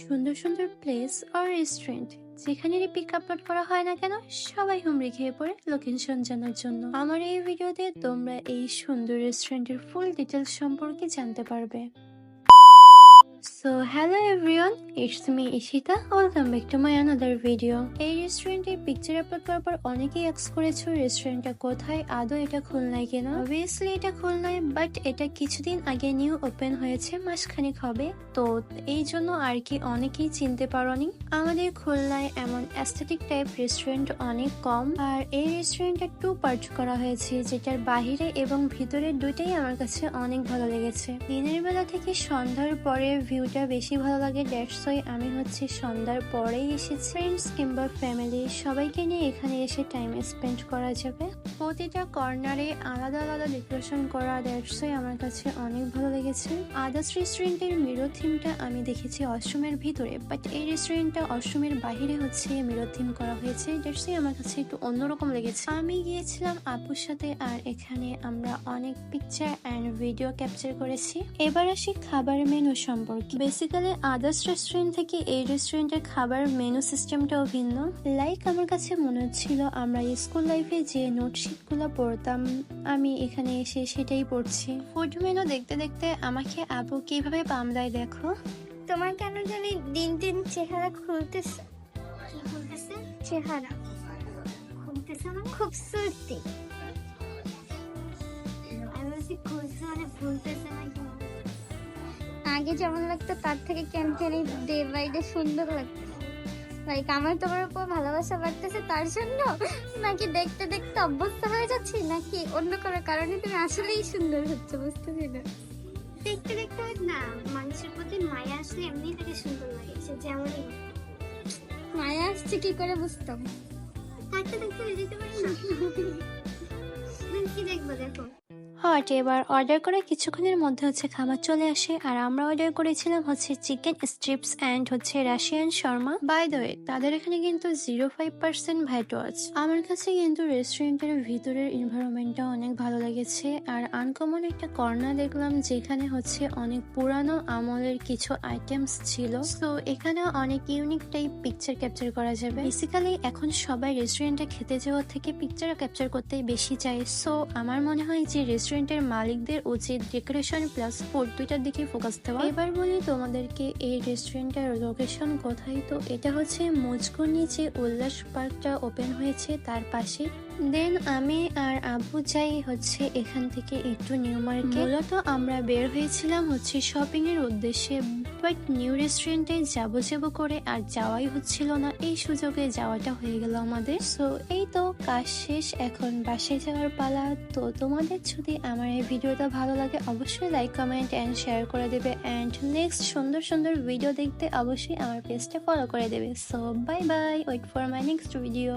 সুন্দর সুন্দর প্লেস আর রেস্টুরেন্ট যেখানেরই পিক আপলোড করা হয় না কেন, সবাই হুমড়ি খেয়ে পড়ে লোকেশন জানার জন্য। আমার এই ভিডিওতে তোমরা এই সুন্দর রেস্টুরেন্টের ফুল ডিটেলস সম্পর্কে জানতে পারবে। So hello everyone it's me Ishita welcome back to my another video এই রেস্টুরেন্টে পিকচার আপলোড করার পর অনেকেই এক্স করেছ রেস্টুরেন্টটা কোথায়? আদৌ এটা খুলনায় কিনা অবভিয়াসলি এটা খুলনায় বাট এটা কিছুদিন আগে নিউ ওপেন হয়েছে, মাসখানেক হবে। তো, এই জন্য আর কি অনেকেই চিনতে পারোনি। আমাদের খুলনায় এমন অ্যাস্থেটিক টাইপ রেস্টুরেন্ট অনেক কম। আর এই রেস্টুরেন্টটা টু পার্ট করা হয়েছে, যেটার বাহিরে এবং ভিতরে দুইটাই আমার কাছে অনেক ভালো লেগেছে। দিনের বেলা থেকে সন্ধ্যার পরে ভিউটা বেশি ভালো লাগে ড্যাটস ওই আমি হচ্ছে সন্ধ্যার পরেই এসেছি। ফ্রেন্ডস কিংবা ফ্যামিলি সবাইকে নিয়ে এখানে এসে টাইম স্পেন্ড করা যাবে। প্রতিটা কর্নারে আলাদা আলাদা ডেকোরেশন করা দ্যাটস আমার কাছে অনেক ভালো লেগেছে। আদার্স রেস্টুরেন্টের মিরর থিমটা আমি দেখেছি অশ্রমের ভিতরে বাট এই রেস্টুরেন্টটা অশ্রমের বাহিরে হচ্ছে মিরর থিম করা হয়েছে দ্যাটস আমার কাছে একটু অন্যরকম লেগেছে। আমি গিয়েছিলাম আপুর সাথে আর এখানে আমরা অনেক পিকচার অ্যান্ড ভিডিও ক্যাপচার করেছি। এবার আসি খাবার মেনু সম্পর্কে। বেসিক্যালি আদার্স রেস্টুরেন্ট থেকে এই রেস্টুরেন্টের খাবার মেনু সিস্টেমটাও ভিন্ন। লাইক আমার কাছে মনে হচ্ছিল, আমরা স্কুল লাইফে যে নোটশিটগুলো পড়তাম। আমি এখানে এসে সেটাই পড়ছি। ফুড মেনু দেখতে দেখতে আমাকে আপু কীভাবে পামলায় দেখো? তোমার কেন জানি দিন দিন চেহারা খুলতেছে। চেহারা। মানে বলছি, খুলছে মানে আগে যেমন লাগতো, তার থেকে কেন জানি ডে বাই ডে সুন্দর লাগতো। লাইক আমার তোমার উপর ভালোবাসা বাড়তেছে তার জন্য নাকি দেখতে দেখতে অভ্যস্ত হয়ে যাচ্ছি নাকি অন্য কোনো কারণে তুমি আসলেই সুন্দর হচ্ছে বুঝতেছি না। দেখতে দেখতে না মানুষের প্রতি মায়া আসলে এমনি থেকে সুন্দর লাগে সে যেমনই মায়া আসছে কি করে বুঝতাম? থাকতে হয়ে যেতে পারে না। কি দেখব দেখো? হট এবার অর্ডার করে কিছুক্ষণের মধ্যে হচ্ছে খাবার চলে আসে। আর আমরা অর্ডার করেছিলাম হচ্ছে চিকেন স্ট্রিপস অ্যান্ড হচ্ছে রাশিয়ান শর্মা। বাই দ্য তাদের এখানে কিন্তু জিরো ফাইভ পার্সেন্ট ভ্যাট আছে। আমার কাছে কিন্তু রেস্টুরেন্টের ভিতরের এনভায়রনমেন্টটা অনেক ভালো লেগেছে। আর আনকমন একটা কর্নার দেখলাম যেখানে হচ্ছে অনেক পুরানো আমলের কিছু আইটেমস ছিল। তো এখানে অনেক ইউনিক টাইপ পিকচার ক্যাপচার করা যাবে। বেসিক্যালি এখন সবাই রেস্টুরেন্টে খেতে যাওয়ার থেকে পিকচার ক্যাপচার করতেই বেশি চায়। সো আমার মনে হয় যে রেস্টুরেন্টের মালিকদের উচিত ডেকোরেশন প্লাস ফুড দুইটার দিকে ফোকাস দেওয়া। এবার বলি তোমাদেরকে এই রেস্টুরেন্টের লোকেশন কোথায়? তো এটা হচ্ছে মুজকুর নিচে উল্লাস পার্কটা ওপেন হয়েছে, তার পাশে। দেন আমি আর আবু যাই হচ্ছে এখান থেকে একটু নিউ মার্কেট মূলত আমরা বের হয়েছিলাম হচ্ছে শপিং এর উদ্দেশ্যে। বাট নিউ রেস্টুরেন্টে যাব যাব করে আর যাওয়াই হচ্ছিল না। এই সুযোগে যাওয়াটা হয়ে গেল আমাদের। সো এই তো কাজ শেষ। এখন বাসায় যাওয়ার পালা। তো তোমাদের যদি আমার এই ভিডিওটা ভালো লাগে, অবশ্যই লাইক কমেন্ট অ্যান্ড শেয়ার করে দেবে। অ্যান্ড নেক্সট সুন্দর সুন্দর ভিডিও দেখতে অবশ্যই আমার পেজটা ফলো করে দেবে। So bye bye wait for my next video